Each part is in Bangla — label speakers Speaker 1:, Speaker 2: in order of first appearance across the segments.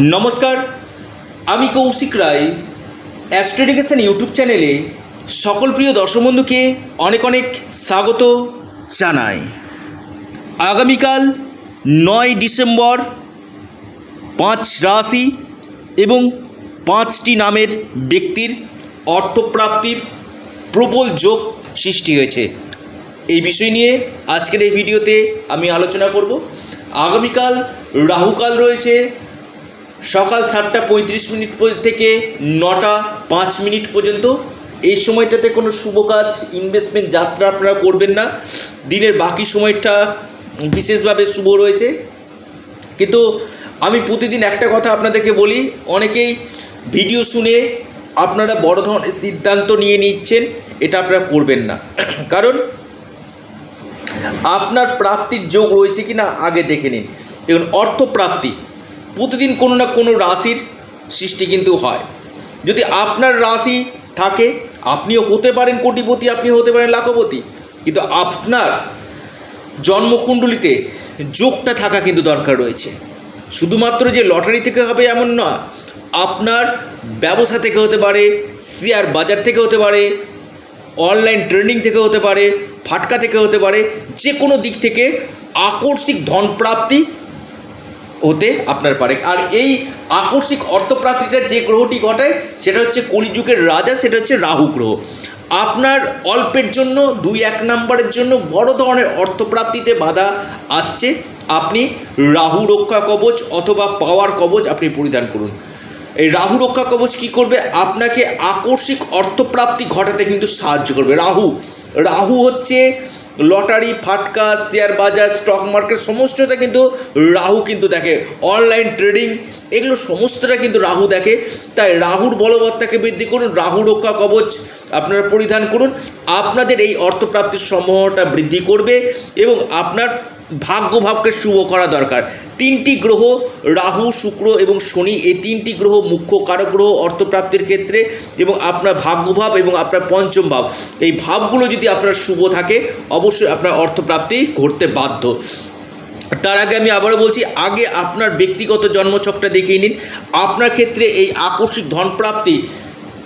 Speaker 1: নমস্কার, আমি কৌশিক রায় অ্যাস্ট্রোডিকেশন ইউটিউব চ্যানেলে সকল প্রিয় দর্শক বন্ধুকে অনেক অনেক স্বাগত জানাই। আগামীকাল নয় ডিসেম্বর পাঁচ রাশি এবং পাঁচটি নামের ব্যক্তির অর্থপ্রাপ্তির প্রবল যোগ সৃষ্টি হয়েছে। এই বিষয় নিয়ে আজকের এই ভিডিওতে আমি আলোচনা করব। আগামীকাল রাহুকাল রয়েছে সকাল সাতটা পঁয়ত্রিশ মিনিট থেকে নটা পাঁচ মিনিট পর্যন্ত। এই সময়টাতে কোনো শুভ কাজ ইনভেস্টমেন্ট যাত্রা আপনারা করবেন না। দিনের বাকি সময়টা বিশেষভাবে শুভ রয়েছে। কিন্তু আমি প্রতিদিন একটা কথা আপনাদেরকে বলি, অনেকেই ভিডিও শুনে আপনারা বড় ধরনের সিদ্ধান্ত নিয়ে নিচ্ছেন, এটা আপনারা করবেন না। কারণ আপনার প্রাপ্তির যোগ রয়েছে কি না আগে দেখে নিন। দেখুন, অর্থপ্রাপ্তি। প্রতিদিন কোনো না কোনো রাশির সৃষ্টি কিন্তু হয়। যদি আপনার রাশি থাকে, আপনিও হতে পারেন কোটিপতি আপনি হতে পারেন লাখপতি। কিন্তু আপনার জন্মকুণ্ডলিতে যোগটা থাকা কিন্তু দরকার রয়েছে। শুধুমাত্র যে লটারি থেকে হবে এমন না, আপনার ব্যবসা থেকে হতে পারে, শেয়ার বাজার থেকে হতে পারে, অনলাইন ট্রেনিং থেকে হতে পারে, ফাটকা থেকে হতে পারে, যে কোনো দিক থেকে আকস্মিক ধনপ্রাপ্তি হতে আপনার পারে। আর এই আকস্মিক অর্থপ্রাপ্তিটা যে গ্রহটি ঘটায়, সেটা হচ্ছে কলিযুগের রাজা, সেটা হচ্ছে রাহু গ্রহ। আপনার অল্পের জন্য, দুই এক নম্বরের জন্য বড় ধরনের অর্থপ্রাপ্তিতে বাধা আসছে। আপনি রাহু রক্ষা কবচ অথবা পাওয়ার কবচ আপনি পরিধান করুন। এই রাহু রক্ষা কবচ কি করবে? আপনাকে আকস্মিক অর্থপ্রাপ্তি ঘটাতে কিন্তু সাহায্য করবে। রাহু রাহু হচ্ছে লটারি, ফাটকা, শেয়ার বাজার স্টক মার্কেট সমস্তটা কিন্তু রাহু কিন্তু দেখে। অনলাইন ট্রেডিং এগুলো সমস্তটা কিন্তু রাহু দেখে। তাই রাহুর বলবত্তাকে বৃদ্ধি করুন, রাহু রক্ষা কবচ আপনারা পরিধান করুন। আপনাদের এই অর্থপ্রাপ্তির সম্ভাবনাটা বৃদ্ধি করবে এবং আপনার ভাগ্যভাবকে শুভ করা দরকার। তিনটি গ্রহ, রাহু, শুক্র এবং শনি, এই তিনটি গ্রহ মুখ্য কারক গ্রহ অর্থপ্রাপ্তির ক্ষেত্রে এবং আপনার ভাগ্যভাব এবং আপনার পঞ্চম ভাব। এই ভাবগুলো যদি আপনার শুভ থাকে, অবশ্যই আপনার অর্থপ্রাপ্তি ঘটতে বাধ্য। তার আগে আমি আবারও বলছি, আগে আপনার ব্যক্তিগত জন্মছকটা দেখিয়ে নিন। আপনার ক্ষেত্রে এই আকস্মিক ধনপ্রাপ্তি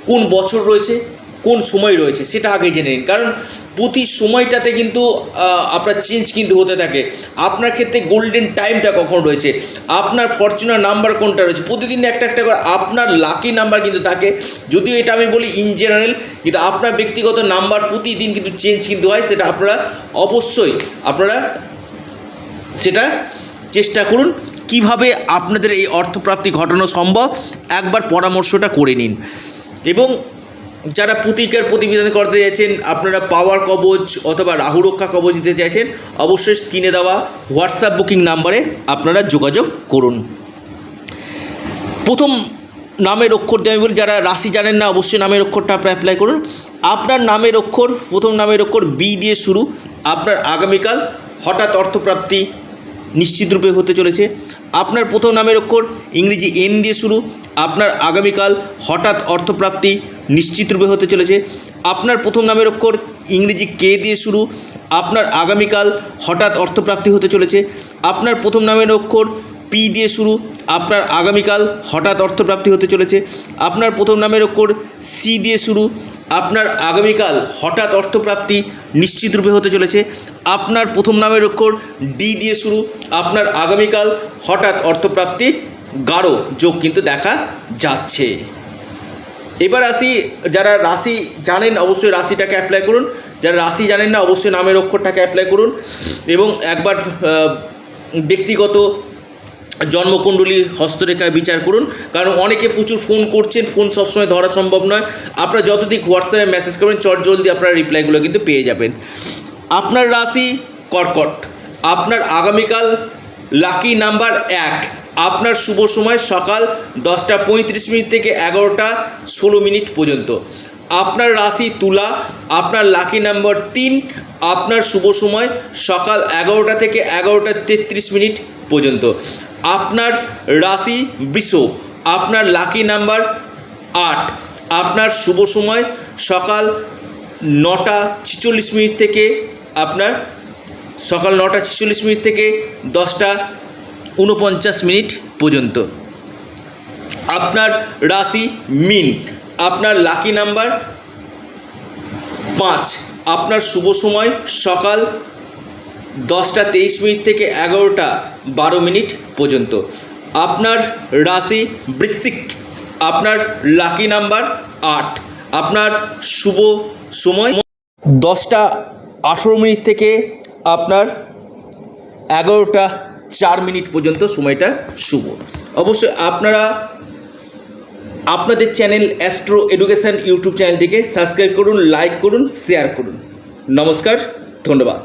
Speaker 1: কোন বছর রয়েছে? কোন সময় রয়েছে সেটা আগে জেনে নিন। কারণ প্রতি সময়টাতে কিন্তু আপনার চেঞ্জ কিন্তু হতে থাকে। আপনার ক্ষেত্রে গোল্ডেন টাইমটা কখন রয়েছে? আপনার ফরচুনার নাম্বার কোনটা রয়েছে? প্রতিদিন একটা একটা করে আপনার লাকি নাম্বার কিন্তু থাকে। যদিও এটা আমি বলি ইন জেনারেল কিন্তু আপনার ব্যক্তিগত নাম্বার প্রতিদিন কিন্তু চেঞ্জ কিন্তু হয়, সেটা আপনারা অবশ্যই আপনারা সেটা চেষ্টা করুন কীভাবে আপনাদের এই অর্থপ্রাপ্তি ঘটানো সম্ভব। একবার পরামর্শটা করে নিন। এবং যারা প্রতিকার প্রতিবেদন করতে চাইছেন, আপনারা পাওয়ার কবচ অথবা রাহু রক্ষা কবচ দিতে চাইছেন, অবশ্যই স্ক্রিনে দেওয়া হোয়াটসঅ্যাপ বুকিং নাম্বারে আপনারা যোগাযোগ করুন। প্রথম নামের অক্ষর দিয়ে আমি বলি, যারা রাশি জানেন না, অবশ্যই নামের অক্ষরটা আপনারা অ্যাপ্লাই করুন। আপনার নামের অক্ষর, প্রথম নামের অক্ষর বি দিয়ে শুরু, আপনার আগামীকাল হঠাৎ অর্থপ্রাপ্তি নিশ্চিতরূপে হতে চলেছে। আপনার প্রথম নামের অক্ষর, ইংরেজি এন দিয়ে শুরু, আপনার আগামীকাল হঠাৎ অর্থপ্রাপ্তি নিশ্চিতরূপে হতে চলেছে। আপনার প্রথম নামের অক্ষর ইংরেজি কে দিয়ে শুরু, আপনার আগামীকাল হঠাৎ অর্থপ্রাপ্তি হতে চলেছে, আপনার প্রথম নামের অক্ষর পি দিয়ে শুরু, আপনার আগামীকাল হঠাৎ অর্থপ্রাপ্তি হতে চলেছে, আপনার প্রথম নামের অক্ষর সি দিয়ে শুরু, আপনার আগামীকাল হঠাৎ অর্থপ্রাপ্তি নিশ্চিতরূপে হতে চলেছে, আপনার প্রথম নামের অক্ষর ডি দিয়ে শুরু, আপনার আগামীকাল হঠাৎ অর্থপ্রাপ্তি গাঢ়। যোগ কিন্তু দেখা যাচ্ছে। এবার আসি, যারা রাশি জানেন অবশ্যই রাশিটাকে অ্যাপ্লাই করুন। যারা রাশি জানেন না, অবশ্যই নামের অক্ষরটাকে অ্যাপ্লাই করুন। এবং একবার ব্যক্তিগত জন্মকুণ্ডলী হস্তরেখায় বিচার করুন। কারণ অনেকে প্রচুর ফোন করছেন ফোন সবসময় ধরা সম্ভব নয়। আপনারা যতদিক হোয়াটসঅ্যাপে মেসেজ করবেন চট জলদি আপনারা রিপ্লাইগুলো কিন্তু পেয়ে যাবেন। আপনার রাশি কর্কট। আপনার আগামীকাল লাকি নাম্বার এক। আপনার শুভ সময় সকাল দশটা পঁয়ত্রিশ মিনিট থেকে এগারোটা ষোলো মিনিট পর্যন্ত। আপনার রাশি তুলা, আপনার লাকি নাম্বার তিন, আপনার শুভ সময় সকাল এগারোটা থেকে এগারোটা তেত্রিশ মিনিট পর্যন্ত। আপনার রাশি বৃষ আপনার লাকি নাম্বার আট। আপনার শুভ সময় সকাল নটা ছিচল্লিশ মিনিট থেকে আপনার সকাল নটা ছেচল্লিশ মিনিট থেকে দশটা উনপঞ্চাশ মিনিট পর্যন্ত। আপনার রাশি মিন, আপনার লাকি নাম্বার পাঁচ। আপনার শুভ সময় সকাল দশটা তেইশ মিনিট থেকে এগারোটা বারো মিনিট পর্যন্ত। আপনার রাশি বৃশ্চিক, আপনার লাকি নাম্বার আট। আপনার শুভ সময় দশটা আঠেরো মিনিট থেকে আপনার এগারোটা চার মিনিট পর্যন্ত সময়টা শুভ। অবশ্যই আপনারা আপনাদের চ্যানেল অ্যাস্ট্রো এডুকেশান ইউটিউব চ্যানেলটিকে সাবস্ক্রাইব করুন, লাইক করুন, শেয়ার করুন। নমস্কার, ধন্যবাদ।